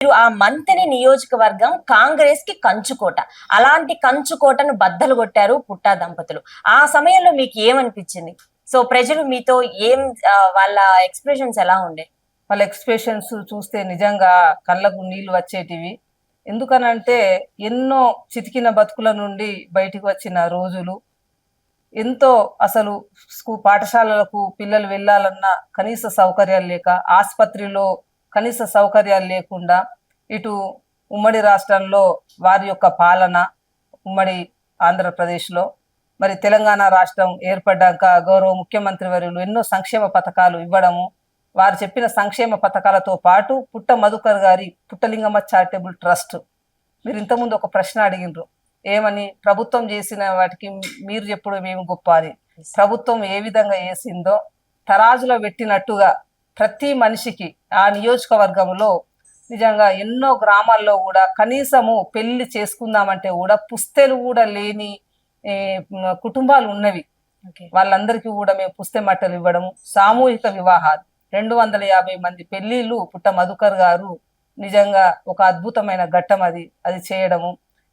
మీరు ఆ మంత్రి నియోజకవర్గం కాంగ్రెస్కి కంచుకోట. అలాంటి కంచుకోటను బద్దలు కొట్టారు పుట్టా దంపతులు. ఆ సమయంలో మీకు ఏమనిపించింది? సో ప్రజలు మీతో ఏం వాళ్ళ ఎక్స్ప్రెషన్స్ ఎలా ఉండే? వాళ్ళ ఎక్స్ప్రెషన్స్ చూస్తే నిజంగా కళ్ళకు నీళ్ళు వచ్చేటివి. ఎందుకనంటే ఎన్నో చితికిన బతుకుల నుండి బయటికి వచ్చిన రోజులు. ఎంతో అసలు స్కూ పాఠశాలలకు పిల్లలు వెళ్ళాలన్నా కనీస సౌకర్యాలు లేక ఆసుపత్రిలో కనీస సౌకర్యాలు లేకుండా ఇటు ఉమ్మడి రాష్ట్రంలో వారి యొక్క పాలన ఉమ్మడి ఆంధ్రప్రదేశ్లో మరి తెలంగాణ రాష్ట్రం ఏర్పడ్డాక గౌరవ ముఖ్యమంత్రి వర్యులు ఎన్నో సంక్షేమ పథకాలు ఇవ్వడము వారు చెప్పిన సంక్షేమ పథకాలతో పాటు పుట్ట మధుకర్ గారి పుట్టలింగమ్మ చారిటబుల్ ట్రస్ట్. మీరు ఇంతకుముందు ఒక ప్రశ్న అడిగినారు ఏమని? ప్రభుత్వం చేసిన వాటికి మీరు చెప్పుడు మేము గొప్ప అని ప్రభుత్వం ఏ విధంగా చేసిందో తరాజులో పెట్టినట్టుగా ప్రతి మనిషికి ఆ నియోజకవర్గంలో నిజంగా ఎన్నో గ్రామాల్లో కూడా కనీసము పెళ్ళి చేసుకుందామంటే కూడా పుస్తెలు కూడా లేని కుటుంబాలు ఉన్నవి. వాళ్ళందరికీ కూడా మేము పుస్తె మట్టలు ఇవ్వడము సామూహిక వివాహాలు. రెండు వందల యాభై మంది పెళ్ళిళ్ళు పుట్ట మధుకర్ గారు నిజంగా ఒక అద్భుతమైన ఘట్టం అది అది చేయడము.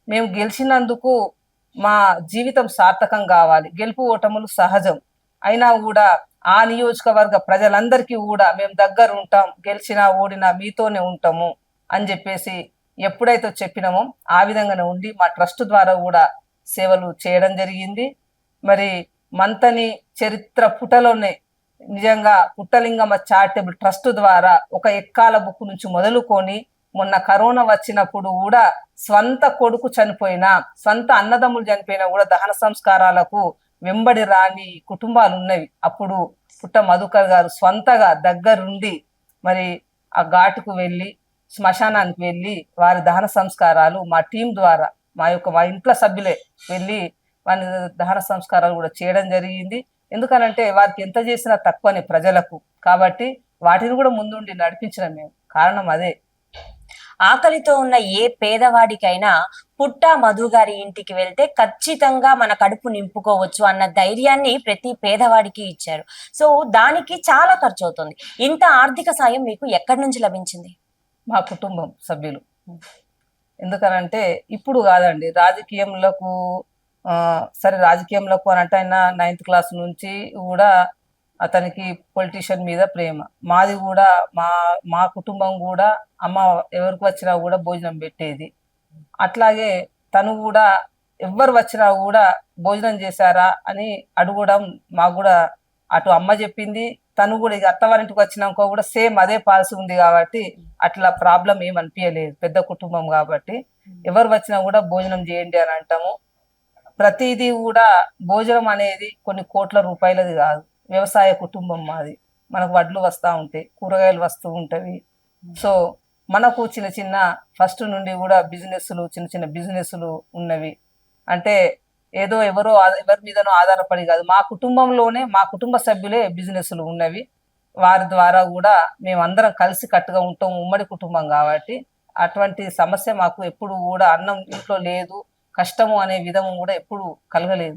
మేము గెలిచినందుకు మా జీవితం సార్థకం కావాలి. గెలుపు ఓటములు సహజం. అయినా కూడా ఆ నియోజకవర్గ ప్రజలందరికీ కూడా మేము దగ్గర ఉంటాం గెలిచినా ఓడినా మీతోనే ఉంటాము అని చెప్పేసి ఎప్పుడైతే చెప్పినామో ఆ విధంగానే ఉండి మా ట్రస్ట్ ద్వారా కూడా సేవలు చేయడం జరిగింది. మరి మంతని చరిత్ర పుటలోనే నిజంగా పుట్టలింగమ్మ చారిటబుల్ ట్రస్ట్ ద్వారా ఒక ఎక్కాల బుక్ నుంచి మొదలుకొని మొన్న కరోనా వచ్చినప్పుడు కూడా స్వంత కొడుకు చనిపోయినా స్వంత అన్నదమ్ములు చనిపోయినా కూడా దహన సంస్కారాలకు వెంబడి రాని కుటుంబాలు ఉన్నవి. అప్పుడు పుట్ట మధుకర్ గారు స్వంతగా దగ్గరుండి మరి ఆ ఘాటుకు వెళ్ళి శ్మశానానికి వెళ్ళి వారి దహన సంస్కారాలు మా టీం ద్వారా మా యొక్క మా ఇంట్లో సభ్యులే వెళ్ళి వారి దహన సంస్కారాలు కూడా చేయడం జరిగింది. ఎందుకనంటే వారికి ఎంత చేసినా తక్కువని ప్రజలకు. కాబట్టి వాటిని కూడా ముందుండి నడిపించడం మేము. కారణం అదే. ఆకలితో ఉన్న ఏ పేదవాడికైనా పుట్ట మధు గారి ఇంటికి వెళ్తే ఖచ్చితంగా మన కడుపు నింపుకోవచ్చు అన్న ధైర్యాన్ని ప్రతి పేదవాడికి ఇచ్చారు. సో దానికి చాలా ఖర్చు అవుతుంది ఇంత ఆర్థిక సాయం మీకు ఎక్కడి నుంచి లభించింది? మా కుటుంబం సభ్యులు. ఎందుకనంటే ఇప్పుడు కాదండి రాజకీయంలోకు సరే రాజకీయంలోకు అని అంటే ఆయన నైన్త్ క్లాస్ నుంచి కూడా అతనికి పొలిటీషియన్ మీద ప్రేమ. మాది కూడా మా మా కుటుంబం కూడా అమ్మ ఎవరికి వచ్చినా కూడా భోజనం పెట్టేది. అట్లాగే తను కూడా ఎవ్వరు వచ్చినా కూడా భోజనం చేశారా అని అడగడం మాకు కూడా అటు అమ్మ చెప్పింది. తను కూడా ఇక అత్తవారింటికి వచ్చినాక కూడా సేమ్ అదే పాలసీ ఉంది కాబట్టి అట్లా ప్రాబ్లం ఏం అనిపించలేదు పెద్ద కుటుంబం కాబట్టి ఎవరు వచ్చినా కూడా భోజనం చేయండి అని అంటాము. ప్రతిదీ కూడా భోజనం అనేది కొన్ని కోట్ల రూపాయలది కాదు. వ్యవసాయ కుటుంబం మాది. మనకు వడ్లు వస్తూ ఉంటాయి కూరగాయలు వస్తూ ఉంటవి సో మనకు చిన్న చిన్న ఫస్ట్ నుండి కూడా బిజినెస్లు చిన్న చిన్న బిజినెస్లు ఉన్నవి. అంటే ఏదో ఎవరో ఎవరి మీదనో ఆధారపడి కాదు. మా కుటుంబంలోనే మా కుటుంబ సభ్యులే బిజినెస్లు ఉన్నవి. వారి ద్వారా కూడా మేమందరం కలిసి కట్టుగా ఉంటాం ఉమ్మడి కుటుంబం కాబట్టి. అటువంటి సమస్య మాకు ఎప్పుడు కూడా అన్నం ఇంట్లో లేదు. కష్టము అనే విధము కూడా ఎప్పుడు కలగలేదు.